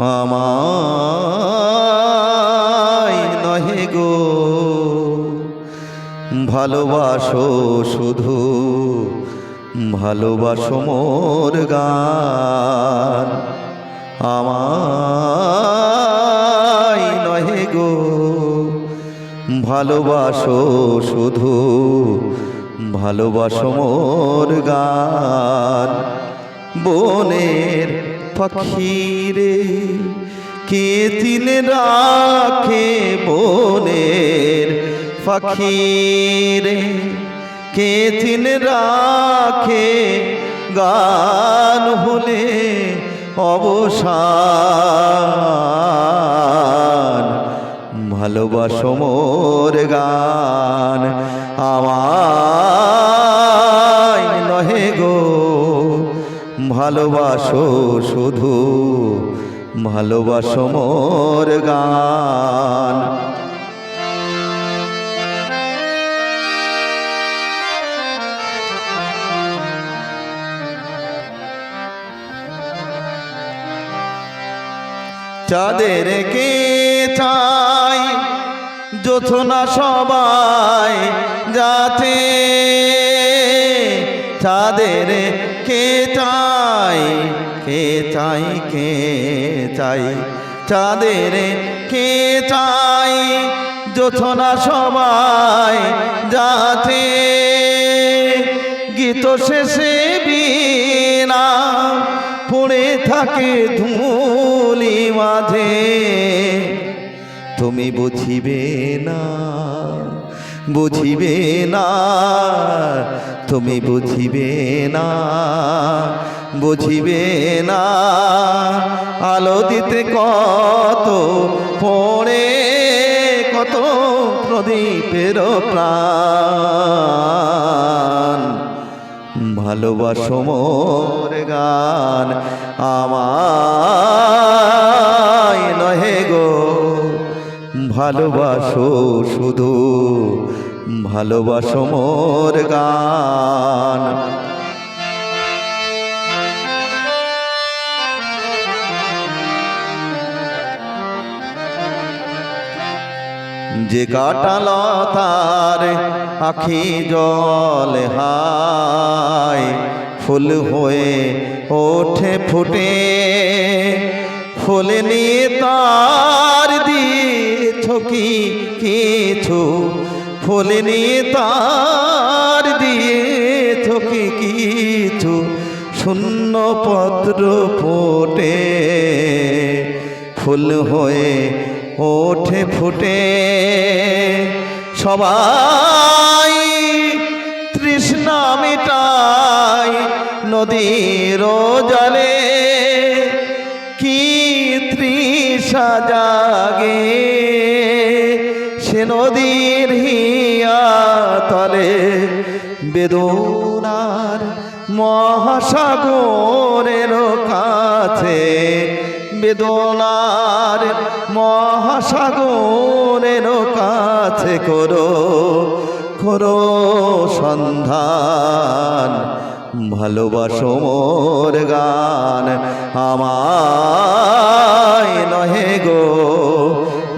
আমায় নহে গো। ভালোবাসো শুধু, ভালোবাসো মোর গান। আমায় নহে গো। ভালোবাসো শুধু, ভালোবাসো মোর গান। বনের পাখিরে কে তিন রাখে বনের কে তিন রাখে গান হলে অবসান? ভালোবাসো মোর গান আমায় ভালোবাসো শুধু ভালোবাসো মোর গান। চাঁদের কে চাই যোথনা সবাই যাতে। চাঁদের কে চাই কে চাই কে চাই চাঁদের কে চাই যোথনা সবাই যাতে গীত শেষে বিনা পড়ে থাকে ধুলি মাঝে। তুমি বুঝিবে না বুঝিবে না, তুমি বুঝিবে না বুঝিবে না, আলো দিতে কত পড়ে, কত প্রদীপের প্রাণ। ভালোবাসো মোর গান আমায় নহে গো ভালোবাসো শুধু, ভালোবাসো মোর গান। যে কাটাল তার আখি জল হায়, ফুল হয়ে ওঠে ফুটে, ফুল নিয়ে তার কি কিছু ফুল নিয়ে তার দিয়েছ কি কিছু? শূন্য পত্র ফোটে, ফুল হয়ে ওঠে ফুটে। সবাই তৃষ্ণা মিটাই নদীর বেদনার মহাসাগরের কাছে, বেদনার মহাসাগরের কাছে করো করো সন্ধান। ভালোবাসো মোর গান, আমায় নহে গো।